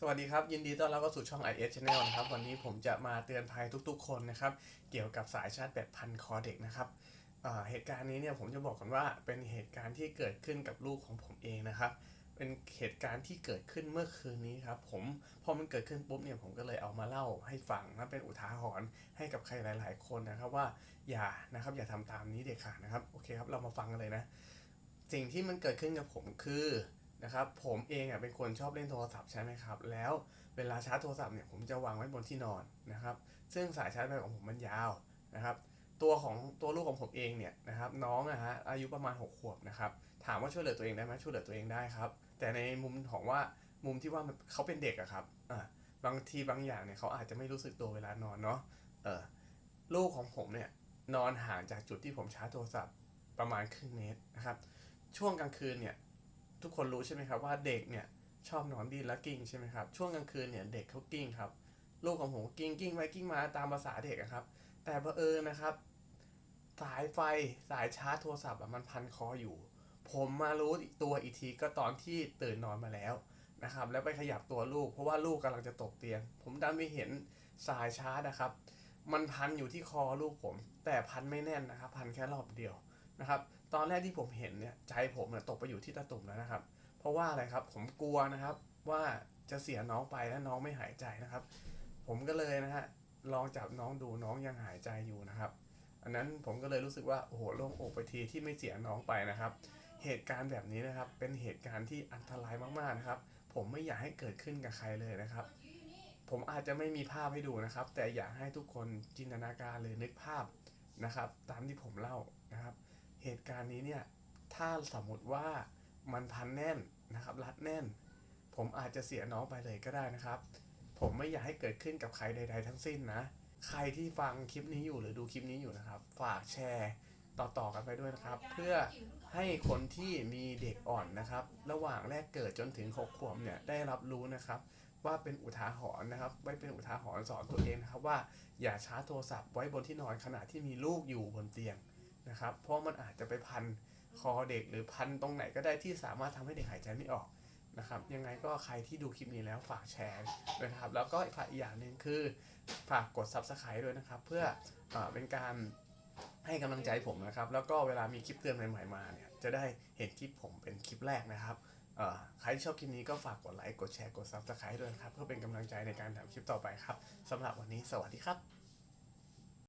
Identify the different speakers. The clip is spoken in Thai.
Speaker 1: สวัสดีครับ ยินดีต้อนรับเข้าสู่ช่อง IS Channel นะครับ วันนี้ผมจะมาเตือนภัยทุกๆ คนนะครับ เกี่ยวกับสายชาร์จแบตพันคอเด็กนะครับเเหตุการณ์นี้เนี่ยผมจะบอกก่อนว่าเป็นเหตุการณ์ที่เกิดขึ้นกับลูกของผมเองนะครับ เป็นเหตุการณ์ที่เกิดขึ้นเมื่อคืนนี้ครับผมพอมันเกิดขึ้นปุ๊บเนี่ยผมก็เลยเอามาเล่าให้ฟังนะเป็นอุทาหรณ์ให้กับใครหลาย ๆ คนนะครับว่าอย่านะครับอย่าทำตามนี้เด็ดขาดนะครับโอเคครับเรามาฟังกันเลยนะ สิ่งที่มันเกิดขึ้นกับผมคือ นะครับผมเองอะเป็นคนชอบเล่นโทรศัพท์ใช่ไหมครับ แล้วเวลาชาร์จโทรศัพท์เนี่ยผมจะวางไว้บนที่นอนนะครับ ซึ่งสายชาร์จแบตของผมมันยาวนะครับ ตัวของตัวลูกของผมเองเนี่ยนะครับน้องอะฮะอายุประมาณ 6 ขวบนะครับถามว่าช่วยเหลือตัวเองได้ไหมช่วยเหลือตัวเองได้ครับ แต่ในมุมของว่ามุมที่ว่าเขาเป็นเด็กอะครับอ่าบางทีบางอย่างเนี่ยเขาอาจจะไม่รู้สึกตัวเวลานอนเนาะเออลูกของผมเนี่ยนอนห่างจากจุดที่ผมชาร์จโทรศัพท์ประมาณครึ่งเมตรนะครับ ช่วงกลางคืนเนี่ย ทุกคนรู้ใช่ไหมครับว่าเด็กเนี่ยชอบนอนดินและกิ้งใช่ไหมครับช่วงกลางคืนเนี่ยเด็กเขากิ้งครับลูกของผมกิ้งกิ้งไปกิ้งมาตามภาษาเด็กครับ แต่เอิญนะครับ สายไฟสายชาร์จโทรศัพท์มันพันคออยู่ ผมมารู้ตัวอีกทีก็ตอนที่ตื่นนอนมาแล้วนะครับ แล้วไปขยับตัวลูก เพราะว่าลูกกำลังจะตกเตียง ผมดันไปเห็นสายชาร์จนะครับ มันพันอยู่ที่คอลูกผม แต่พันไม่แน่นนะครับ พันแค่รอบเดียว นะครับตอนแรกที่ผมเห็นเนี่ยใจผมเนี่ยตกไปอยู่ที่ตะตุ่มแล้วนะครับ เพราะว่าอะไรครับผมกลัวนะครับว่าจะเสียน้องไปและน้องไม่หายใจนะครับ ผมก็เลยนะฮะลองจับน้องดูน้องยังหายใจอยู่นะครับ อันนั้นผมก็เลยรู้สึกว่าโอ้โหโล่งอกไปทีที่ไม่เสียน้องไปนะครับ เหตุการณ์แบบนี้นะครับ เป็นเหตุการณ์ที่อันตรายมากๆนะครับ ผมไม่อยากให้เกิดขึ้นกับใครเลยนะครับ ผมอาจจะไม่มีภาพให้ดูนะครับ แต่อยากให้ทุกคนจินตนาการหรือนึกภาพนะครับ ตามที่ผมเล่านะครับ เหตุการณ์นี้เนี่ยถ้าสมมติว่ามันพันแน่นนะครับ รัดแน่น ผมอาจจะเสียน้องไปเลยก็ได้นะครับ ผมไม่อยากให้เกิดขึ้นกับใครใด ๆ ทั้งสิ้นนะ ใครที่ฟังคลิปนี้อยู่หรือดูคลิปนี้อยู่นะครับ ฝากแชร์ต่อๆกันไปด้วยนะครับ เพื่อให้คนที่มีเด็กอ่อนนะครับ ระหว่างแรกเกิดจนถึง6ขวบเนี่ยได้รับรู้นะครับ ว่าเป็นอุทาหรณ์นะครับ ไว้เป็นอุทาหรณ์สอนตัวเองนะครับว่าอย่าชาร์จโทรศัพท์ไว้บนที่นอนขณะที่มีลูกอยู่บนเตียง นะครับ เพราะมันอาจจะไปพันคอเด็กหรือพันตรงไหนก็ได้ที่สามารถทำให้เด็กหายใจไม่ออกนะครับยังไงก็ใครที่ดูคลิปนี้แล้วฝากแชร์ด้วยนะครับ แล้วก็ฝากอีกอย่างหนึ่งคือฝากกด subscribe ด้วยนะครับ เพื่อเอเป็นการให้กำลังใจผมนะครับ แล้วก็เวลามีคลิปเตือนใหม่ๆมาเนี่ยจะได้เห็นคลิปผมเป็นคลิปแรกนะครับใครที่ชอบคลิปนี้ก็ฝากกดไลค์กดแชร์กด Subscribe ด้วยนะครับ เพื่อเป็นกำลังใจในการทำคลิปต่อไปครับสำหรับวันนี้สวัสดีครับ